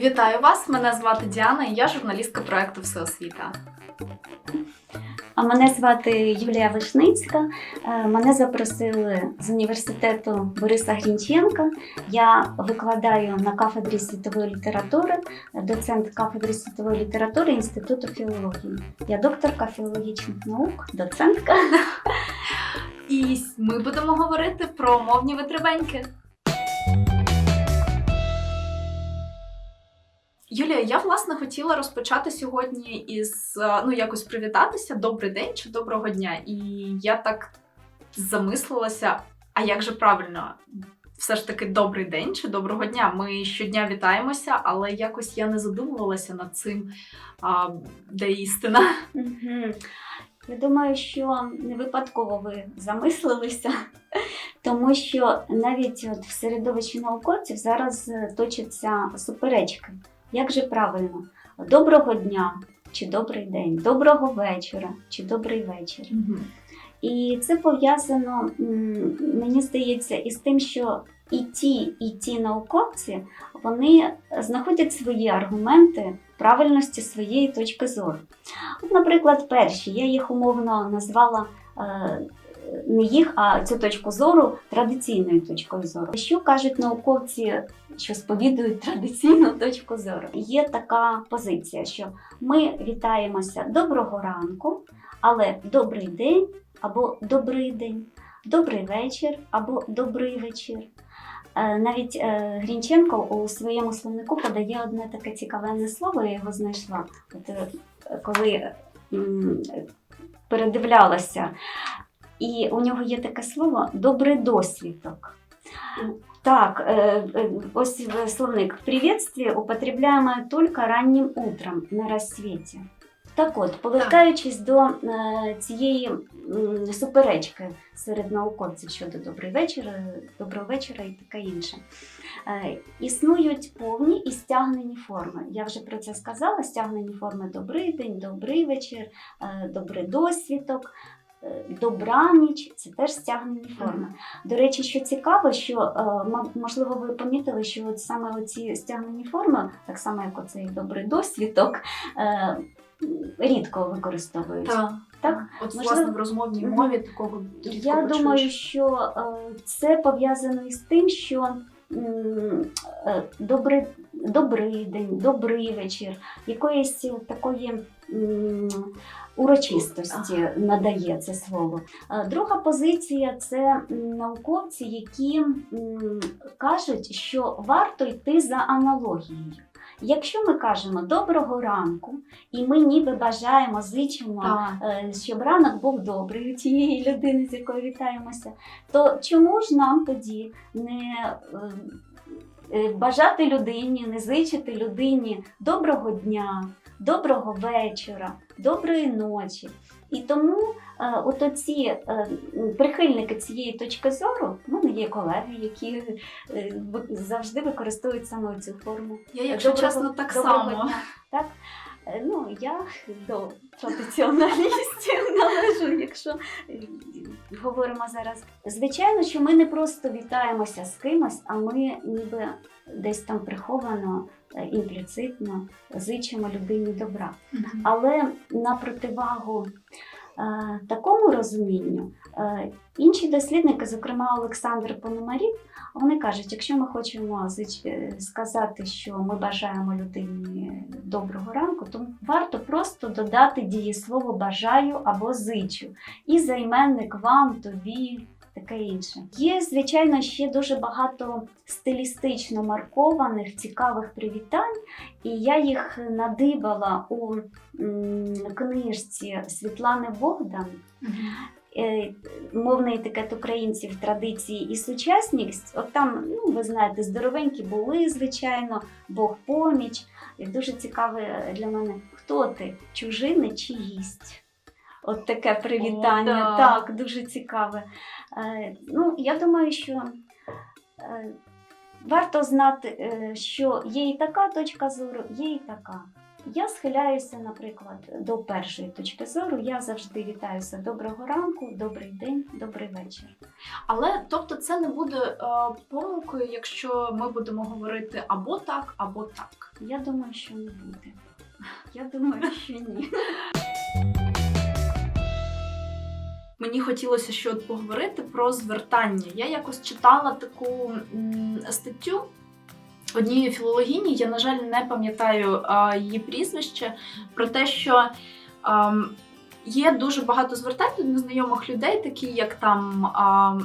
Вітаю вас! Мене звати Діана, і я журналістка проекту Всеосвіта. А мене звати Юлія Вишницька. Е, Мене запросили з університету Бориса Грінченка. Я викладаю на кафедрі світової літератури, доцент кафедри світової літератури Інституту філології. Я докторка філологічних наук, доцентка. І ми будемо говорити про мовні витребеньки. Юлія, я власне хотіла розпочати сьогодні із е, ну якось привітатися. Добрий день чи доброго дня. І я так замислилася, а як же правильно? Все ж таки добрий день чи доброго дня. Ми щодня вітаємося, але якось я не задумувалася над цим, а, де істина. Я думаю, що не випадково ви замислилися, тому що навіть от в середовищі науковців зараз е, точаться суперечки. Як же правильно? Доброго дня чи добрий день, доброго вечора чи добрий вечір. І це пов'язано, мені здається, із тим, що і ті, і ті науковці вони знаходять свої аргументи правильності своєї точки зору. От, наприклад, перші, я їх умовно назвала е, не їх, а цю точку зору традиційною точкою зору. Що кажуть науковці, що сповідують традиційну точку зору? Є така позиція, що ми вітаємося доброго ранку, але добрий день або добрий день, добрий вечір або добрий вечір. Е, Навіть е, Грінченко у своєму словнику подає одне таке цікавенне слово, я його знайшла. От, е, коли передивлялася, і у нього є таке слово добрий досвідок. Так, е, е, ось в словник. Приветствие употребляемое только раннім утром на рассвете. Так от, повертаючись до е, цієї суперечки серед науковців щодо добрий вечір, е, доброго вечора і таке інше. Е, існують повні і стягнені форми. Я вже про це сказала. Стягнені форми добрий день, добрий вечір, е, добрий досвідок. Е, Добраніч це теж стягнені форми. До речі, що цікаво, що е, можливо ви помітили, що от саме оці стягнені форми, так само як оцей добрий досвідок, е, рідко використовуються. Так. Так? От Можливо- власне в розмовній мові такого рідко Я почуєш. думаю, що це пов'язано із тим, що добрий, добрий день, добрий вечір, якоїсь такої урочистості надає це слово. Е, Друга позиція це науковці, які кажуть, що варто йти за аналогією. Якщо ми кажемо доброго ранку, і ми ніби бажаємо, зичимо Так. е, щоб ранок був добрий у тієї людини, з якою вітаємося, то чому ж нам тоді не е, бажати людині, не зичити людині доброго дня, доброго вечора, доброї ночі? І тому е, от оці е, прихильники цієї точки зору, в мене є колеги, які е, завжди використовують саме цю форму. Я, якщо Доброго- чесно, так само. дня. Так? Е, Ну, я до традиціоналістів належу, якщо е, говоримо зараз. Звичайно, що ми не просто вітаємося з кимось, а ми ніби десь там приховано, е, імпліцитно зичимо людині добра. Але на противагу такому розумінню, е, інші дослідники, зокрема Олександр Пономарів, вони кажуть, якщо ми хочемо е, сказати, що ми бажаємо людині доброго ранку, то варто просто додати дієслово бажаю або зичу. І займенник вам, тобі. Таке інше. Є, звичайно, ще дуже багато стилістично маркованих, цікавих привітань, і я їх надибала у книжці Світлани Богдан е, мовний етикет українців, традиції і сучасність. От там, ну ви знаєте, здоровенькі були, звичайно, Бог поміч. І дуже цікаве для мене, хто ти, чужини чи гість? От таке привітання. О, да. Так, дуже цікаве. Е, ну, я думаю, що е, варто знати, е, що є і така точка зору, є і така. Я схиляюся, наприклад, до першої точки зору. Я завжди вітаюся доброго ранку, добрий день, добрий вечір. Але тобто це не буде е, помилкою, якщо ми будемо говорити або так, або так. Я думаю, що не буде. Я думаю, що ні. Мені хотілося ще от поговорити про звертання. Я якось читала таку статтю однієї філологині, я, на жаль, не пам'ятаю її прізвище, про те, що є дуже багато звертань до незнайомих людей, такі як там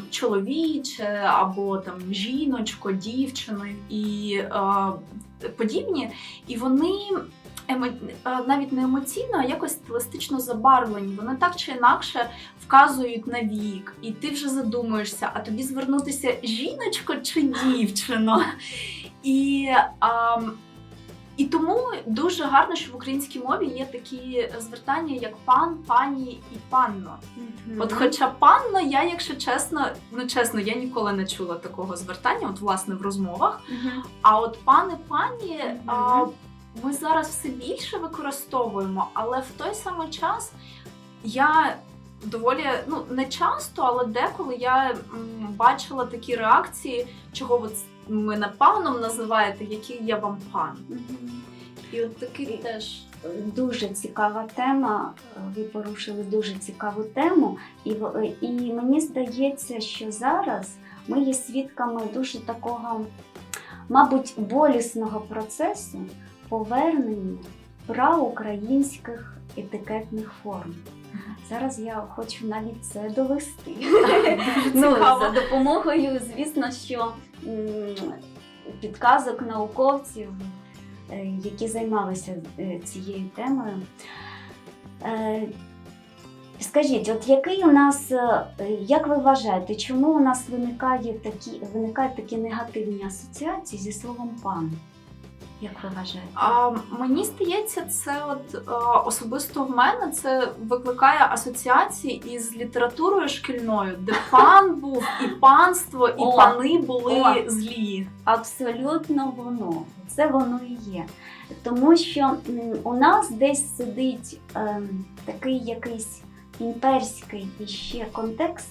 чоловіче або там жіночко, дівчино і подібні. І вони емо... навіть не емоційно, а якось стилістично забарвлені. Вони так чи інакше вказують на вік, і ти вже задумуєшся, а тобі звернутися жіночко чи дівчино. І, а, і тому дуже гарно, що в українській мові є такі звертання, як пан, пані і панно. От, хоча панно, я, якщо чесно, ну чесно, я ніколи не чула такого звертання, от власне в розмовах. Мгм. А от пане пані, а, Мгм. Ми зараз все більше використовуємо, але в той самий час я доволі ну не часто, але деколи я бачила такі реакції, чого ви мене паном називаєте, який я вам пан. І от такий теж. Дуже цікава тема. Ви порушили дуже цікаву тему, і, і мені здається, що зараз ми є свідками дуже такого, мабуть, болісного процесу повернення праукраїнських етикетних форм. Зараз я хочу навіть це довести. Ну, за допомогою, звісно, що підказок науковців, е, які займалися е, цією темою. Е, Скажіть, от який у нас, як ви вважаєте, чому у нас виникає такі, виникають такі негативні асоціації зі словом пан? Як ви вважаєте? А мені здається, це от е, особисто в мене це викликає асоціації із літературою шкільною, де пан був і панство, і О, пани були о. злі. Абсолютно воно. Це воно і є. Тому що у нас десь сидить ем, такий якийсь імперський іще контекст,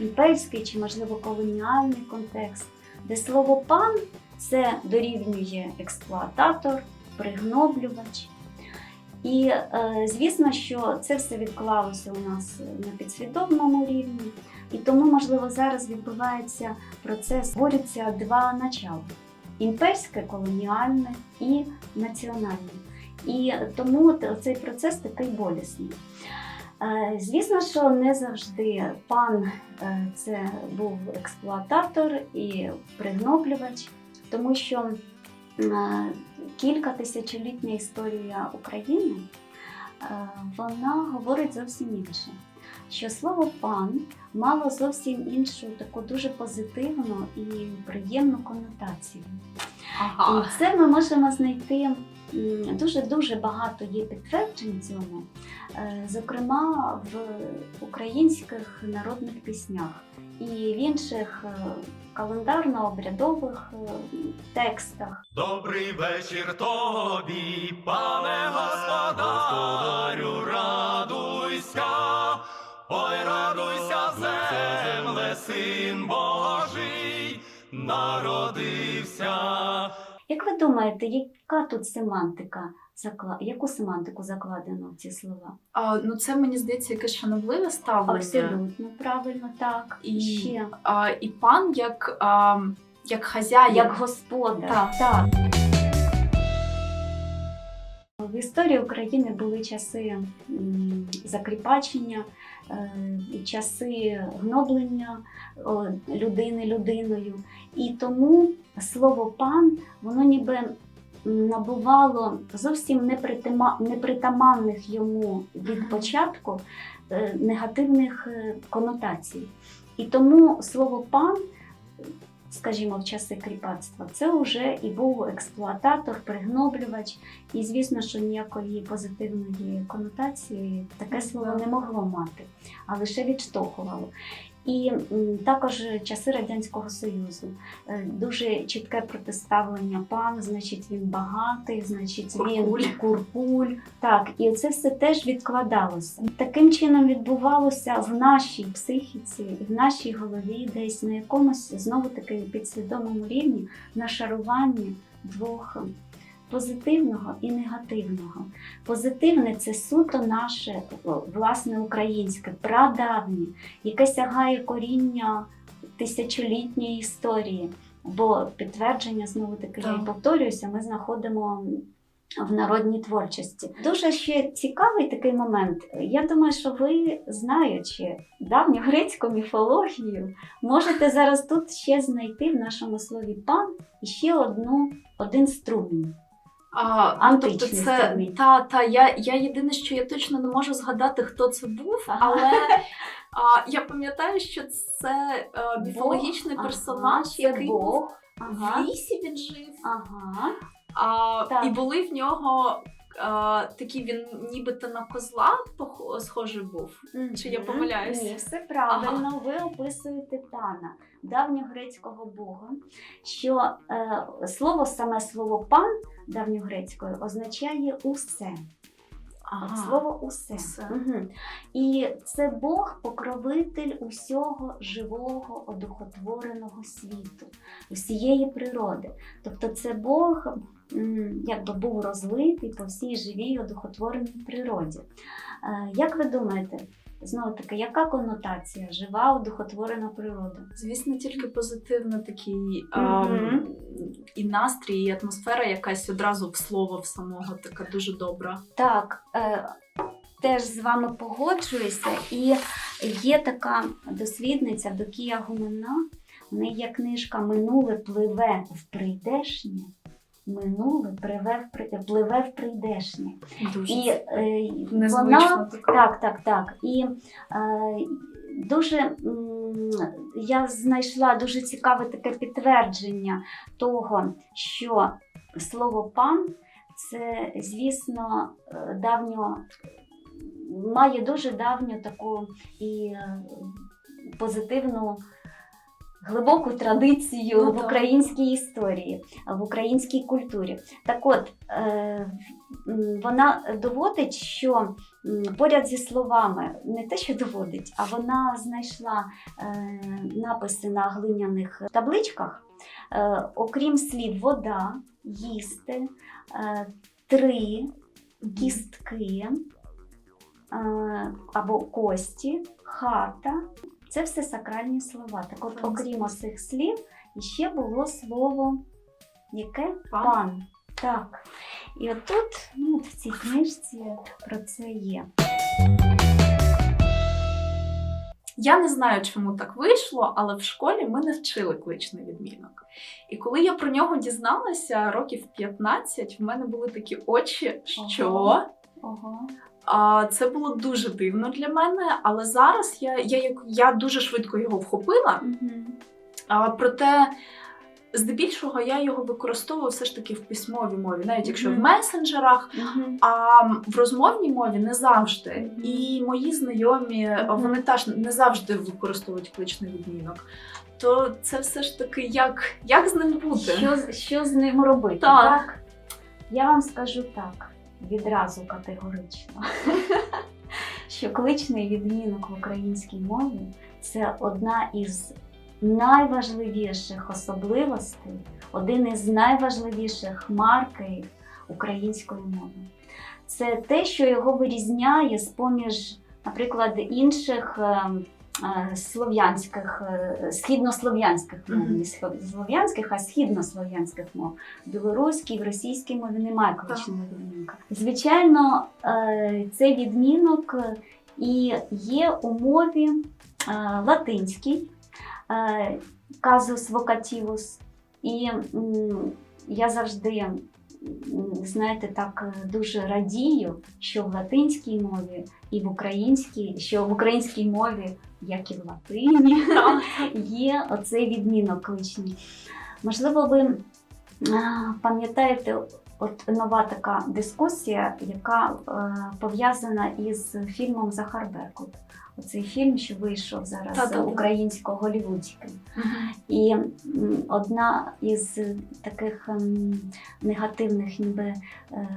імперський чи, можливо, колоніальний контекст, де слово пан це дорівнює експлуататор, пригноблювач. І е, звісно, що це все відклалося у нас на підсвідомому рівні, і тому, можливо, зараз відбувається процес, борються два начала: імперське, колоніальне і національне. І тому цей процес такий болісний. Е, Звісно, що не завжди пан е, це був експлуататор і пригноблювач, тому що е, кілька тисячолітня історія України е, вона говорить зовсім інше. Що слово пан мало зовсім іншу таку дуже позитивну і приємну конотацію. Ага. І це ми можемо знайти дуже дуже багато є підтверджень цьому, е, зокрема в українських народних піснях і в інших е, календарно-обрядових е, текстах. Добрий вечір тобі, пане господарю, радуйся, ой, радуйся, земле, син Божий, народився. Як ви думаєте, яка тут семантика закла... яку семантику закладено в ці слова? А, ну це мені здається якесь шанобливе ставлення. Абсолютно правильно, так. І- ще А, і пан як, а, як хазяїн. як господар. Так. так. В історії України були часи м, закріпачення, часи гноблення людини людиною. І тому слово пан воно ніби набувало зовсім непритаманних йому від початку е, негативних е, конотацій. І тому слово пан скажімо, в часи кріпацтва, це вже і був експлуататор, пригноблювач, і звісно, що ніякої позитивної конотації таке слово не могло мати, а лише відштовхувало. І також часи Радянського Союзу Е, дуже чітке протиставлення пан, значить він багатий, значить він куркуль. Так, і це все теж відкладалося. Таким чином відбувалося в нашій психіці, в нашій голові, десь на якомусь знову таки підсвідомому рівні нашаруванні двох позитивного і негативного. Позитивне це суто наше власне українське, прадавнє, яке сягає коріння тисячолітньої історії. Бо підтвердження, знову таки, я повторююся, ми знаходимо в народній творчості. Дуже ще цікавий такий момент. Я думаю, що ви, знаючи давньогрецьку міфологію, можете зараз тут ще знайти в нашому слові пан ще одну, один струмінь. А, ну, тобто це та, та я, я єдине, що я точно не можу згадати, хто це був, але а, я пам'ятаю, що це а, міфологічний Бог, персонаж, ага, який який був Ага. в лісі він жив. Ага. А, Так. і були в нього а, такі, він нібито на козла схожий був. Чи я Мгм. помиляюся? Ні, все правильно. Ви описуєте пана, давньогрецького бога. Що е, слово, саме слово пан давньогрецькою означає усе. От слово усе. Усе. Мгм. І це Бог покровитель усього живого, одухотвореного світу, усієї природи. Тобто це Бог якби був розлитий по всій живій одухотвореній природі. Е, Як ви думаєте, знову таки, яка конотація жива, одухотворена природа? Звісно, тільки позитивно такий а, Мгм. і настрій, і атмосфера якась одразу в слово в самого така дуже добра. Так, е, теж з вами погоджуюся. І є така дослідниця Докія Гумена. В неї є книжка Минуле пливе в прийдешнє. Минуле пливе в, при... в прийдешнє. Дуже І е, вона така. так, так, так. І е, дуже я знайшла дуже цікаве таке підтвердження того, що слово пан це, звісно, е, давньо має дуже давню таку і е, позитивну. Глибоку традицію Ну, в українській історії, в українській культурі. Так от, е, вона доводить, що поряд зі словами не те, що доводить, а вона знайшла е, написи на глиняних табличках, е, окрім слів вода, їсти, три, кістки або кості, хата. Це все сакральні слова. Так от, окрім цих слів, іще було слово яке? Пан. Пан. Так. І отут, ну, от в цій книжці про це є. Я не знаю, чому так вийшло, але в школі ми не вчили кличний відмінок. І коли я про нього дізналася років 15, в мене були такі очі, що Ого. Ого. Це було дуже дивно для мене. Але зараз я, я, я дуже швидко його вхопила. Угу. Проте, здебільшого, я його використовую все ж таки в письмовій мові, навіть якщо в Мгм. месенджерах. Угу. А в розмовній мові не завжди. Мгм. І мої знайомі Мгм. вони теж не завжди використовують кличний відмінок. То це все ж таки як, як з ним бути? Що, що з ним робити? Так. Я вам скажу так, відразу категорично, що кличний відмінок в українській мові це одна із найважливіших особливостей, один із найважливіших маркерів української мови. Це те, що його вирізняє з-поміж, наприклад, інших ем, слов'янських, е, східнослов'янських мов, не слов- слов'янських, а східнослов'янських мов. Білоруській, в російській мові немає кличного відмінка. Звичайно, е, цей відмінок е, і є у мові е, латинській е, казус вокативус. І я завжди, знаєте, так е, дуже радію, що в латинській мові і в українській, що в українській мові, як і в латині, є оцей відмінок кличний. Можливо, ви пам'ятаєте, от нова така дискусія, яка е, пов'язана із фільмом Захар Беркут. Оцей фільм, що вийшов зараз Та-та-та. українсько-голівудський. І одна із таких ем, негативних ніби е,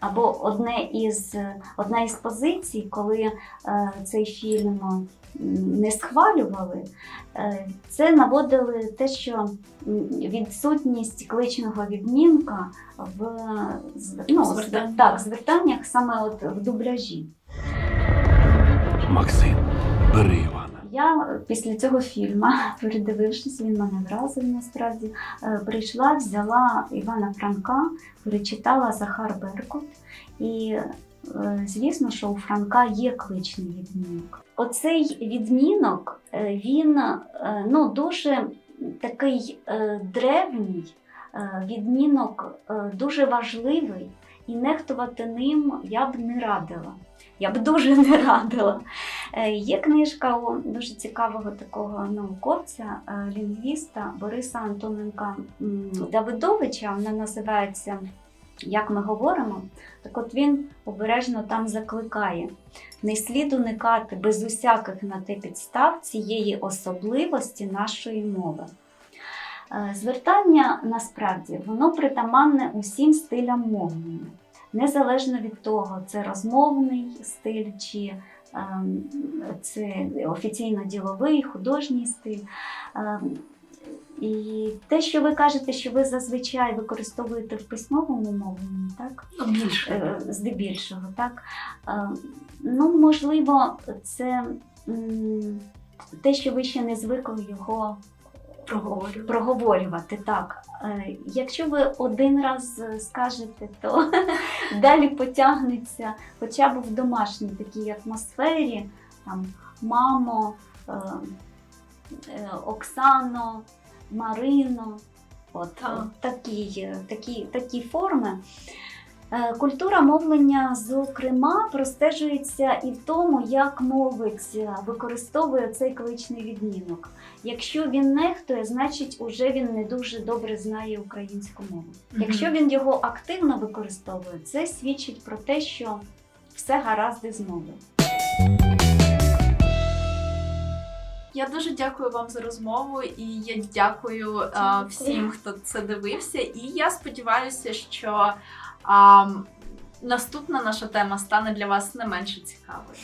або одне із, одна із позицій, коли е, цей фільм не схвалювали, е, це наводили те, що відсутність кличного відмінка в ну, Звертаннях. так, звертаннях саме от в дубляжі. Максим, бери Івана. Я після цього фільму, передивившись, він мене вразив насправді. е, Прийшла, взяла Івана Франка, перечитала Захар Беркут. І е, звісно, що у Франка є кличний відмінок. Оцей відмінок е, він ну, дуже такий древній відмінок, дуже важливий, і нехтувати ним я б не радила. Я б дуже не радила. Е, Є книжка у дуже цікавого такого науковця, е, лінгвіста Бориса Антоненка Давидовича. Вона називається Як ми говоримо. Так от він обережно там закликає: не слід уникати без усяких на те підстав цієї особливості нашої мови. Е, Звертання насправді воно притаманне усім стилям мовлення, незалежно від того, це розмовний стиль чи ем, це офіційно-діловий, художній стиль. Ем, І те, що ви кажете, що ви зазвичай використовуєте в письмовому мовленні, так? Ну, більше. Е, здебільшого, так? Е, Ну, можливо, це те, що ви ще не звикли його Проговорювати. проговорювати. Так. Е, Якщо ви один раз е, скажете, то далі потягнеться хоча б в домашній такій атмосфері, там мамо, е, Оксано, Марино. От, от такі, такі, такі форми. Е, Культура мовлення, зокрема, простежується і в тому, як мовець е, використовує цей кличний відмінок. Якщо він нехтує, значить уже він не дуже добре знає українську мову. Якщо він його активно використовує, це свідчить про те, що все гаразд із мовою. Я дуже дякую вам за розмову, і я дякую а, Дякую. всім, хто це дивився. І я сподіваюся, що а, наступна наша тема стане для вас не менше цікавою.